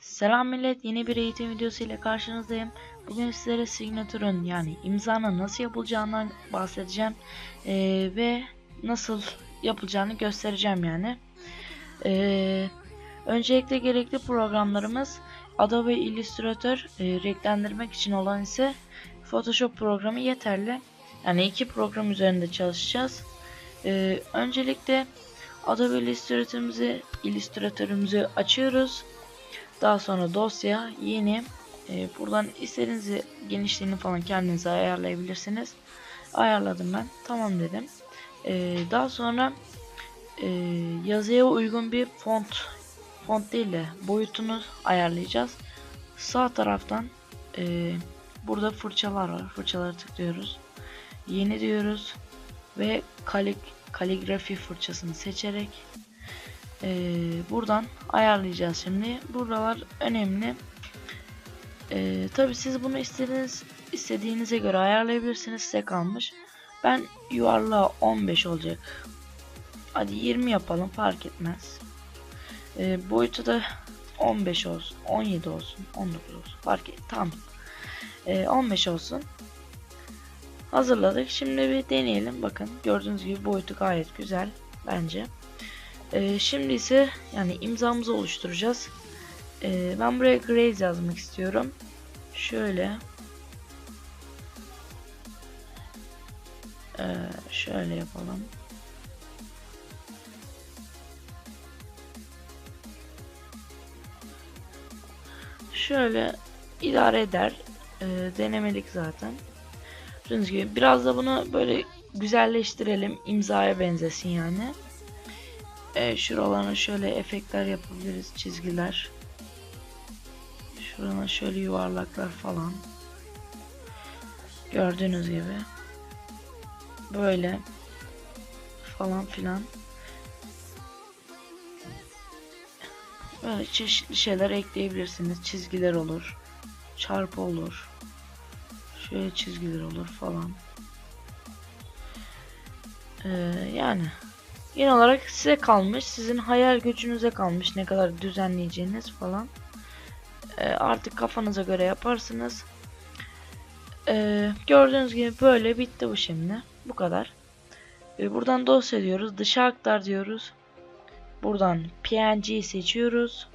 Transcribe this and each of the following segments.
Selam millet, yeni bir eğitim videosu ile karşınızdayım. Bugün sizlere signatürün yani imzanın nasıl yapılacağından bahsedeceğim Ee, ve nasıl yapılacağını göstereceğim yani. Ee, öncelikle gerekli programlarımız Adobe Illustrator, e, renklendirmek için olan ise Photoshop programı yeterli. Yani iki program üzerinde çalışacağız. Ee, öncelikle Adobe Illustrator'ımızı Illustrator'ımızı açıyoruz. Daha sonra dosya yeni e, buradan istediğiniz genişliğini falan kendinize ayarlayabilirsiniz. Ayarladım ben. Tamam dedim. E, daha sonra e, yazıya uygun bir font font değil de boyutunu ayarlayacağız. Sağ taraftan burada fırçalar var. Fırçaları tıklıyoruz. Yeni diyoruz ve kalik kaligrafi fırçasını seçerek ee, buradan ayarlayacağız şimdi. Buralar önemli. Ee, Tabi siz bunu istediğiniz istediğinize göre ayarlayabilirsiniz. Size kalmış. Ben yuvarlağı 15 olacak. Hadi 20 yapalım fark etmez. Ee, boyutu da 15 olsun, 17 olsun, 19 olsun fark et. Tamam. Ee, 15 olsun. Hazırladık. Şimdi bir deneyelim. Bakın gördüğünüz gibi boyutu gayet güzel bence. Ee, şimdi ise yani imzamızı oluşturacağız. Ee, ben buraya Grace yazmak istiyorum. Şöyle. Ee, şöyle yapalım. Şöyle idare eder. Ee, denemelik zaten. Gördüğünüz gibi biraz da bunu böyle güzelleştirelim. imzaya benzesin yani. E, şuralarına şöyle efektler yapabiliriz. Çizgiler. Şurana şöyle yuvarlaklar falan. Gördüğünüz gibi. Böyle. Falan filan. Böyle çeşitli şeyler ekleyebilirsiniz. Çizgiler olur. Çarpı olur. Şöyle çizgiler olur falan. Ee, yani Genel olarak size kalmış. Sizin hayal gücünüze kalmış. Ne kadar düzenleyeceğiniz falan. Ee, artık kafanıza göre yaparsınız. Ee, gördüğünüz gibi böyle bitti bu şimdi. Bu kadar. Ee, buradan dosya diyoruz. Dışa aktar diyoruz. Buradan PNG seçiyoruz.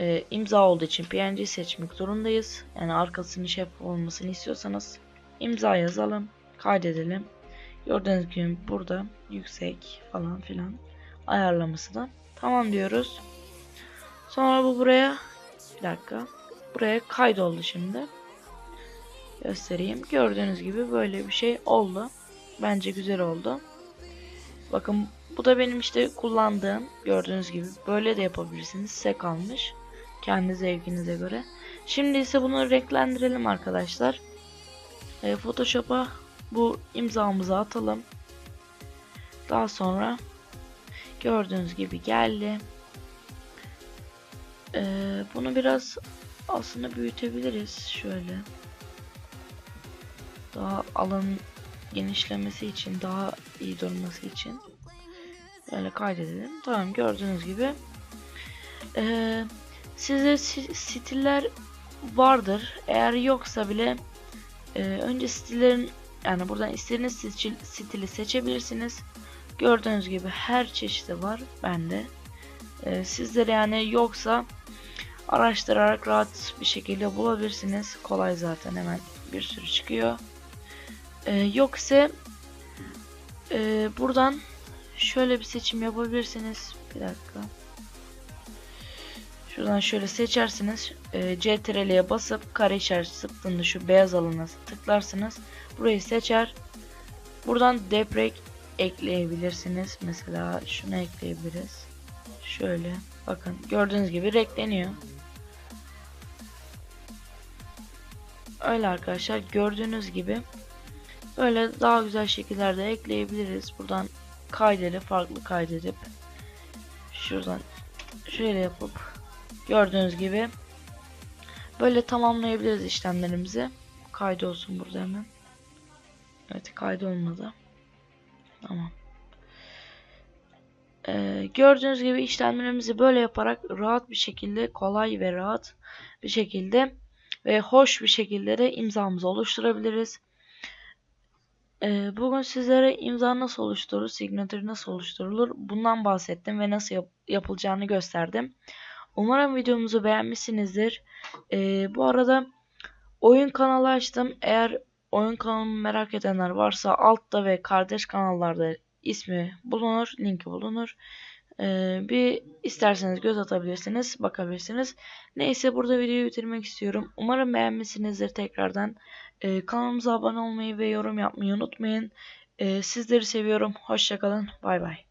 Ee, imza olduğu için PNG seçmek zorundayız. Yani arkasının şeffaf olmasını istiyorsanız imza yazalım. Kaydedelim. Gördüğünüz gibi burada yüksek falan filan ayarlaması da tamam diyoruz. Sonra bu buraya bir dakika buraya kaydoldu şimdi. Göstereyim. Gördüğünüz gibi böyle bir şey oldu. Bence güzel oldu. Bakın bu da benim işte kullandığım gördüğünüz gibi böyle de yapabilirsiniz. Size kalmış. Kendi zevkinize göre. Şimdi ise bunu renklendirelim arkadaşlar. E, Photoshop'a bu imzamızı atalım. Daha sonra gördüğünüz gibi geldi. Ee, bunu biraz aslında büyütebiliriz. Şöyle. Daha alan genişlemesi için, daha iyi durması için. Böyle kaydedelim. Tamam gördüğünüz gibi. Ee, size stiller vardır. Eğer yoksa bile e, önce stillerin yani buradan istediğiniz stili seçebilirsiniz. Gördüğünüz gibi her çeşidi var bende. Ee, sizlere yani yoksa araştırarak rahat bir şekilde bulabilirsiniz. Kolay zaten hemen bir sürü çıkıyor. Ee, yoksa e, buradan şöyle bir seçim yapabilirsiniz. Bir dakika. Şuradan şöyle seçersiniz. E, CTRL'ye basıp kare işareti sıktığında şu beyaz alana tıklarsınız. Burayı seçer. Buradan deprek ekleyebilirsiniz. Mesela şunu ekleyebiliriz. Şöyle bakın gördüğünüz gibi renkleniyor. Öyle arkadaşlar gördüğünüz gibi böyle daha güzel şekillerde ekleyebiliriz. Buradan kaydeli farklı kaydedip şuradan şöyle yapıp gördüğünüz gibi böyle tamamlayabiliriz işlemlerimizi. Kaydı olsun burada hemen. Evet kaydolmadı. Tamam. Ee, gördüğünüz gibi işlemlerimizi böyle yaparak rahat bir şekilde kolay ve rahat bir şekilde ve hoş bir şekilde de imzamızı oluşturabiliriz. Ee, bugün sizlere imza nasıl oluşturulur, signatür nasıl oluşturulur bundan bahsettim ve nasıl yap- yapılacağını gösterdim. Umarım videomuzu beğenmişsinizdir. Ee, bu arada oyun kanalı açtım. Eğer oyun kanalımı merak edenler varsa altta ve kardeş kanallarda ismi bulunur, linki bulunur. Ee, bir isterseniz göz atabilirsiniz, bakabilirsiniz. Neyse burada videoyu bitirmek istiyorum. Umarım beğenmişsinizdir tekrardan. Ee, kanalımıza abone olmayı ve yorum yapmayı unutmayın. Ee, sizleri seviyorum. Hoşçakalın. Bay bay.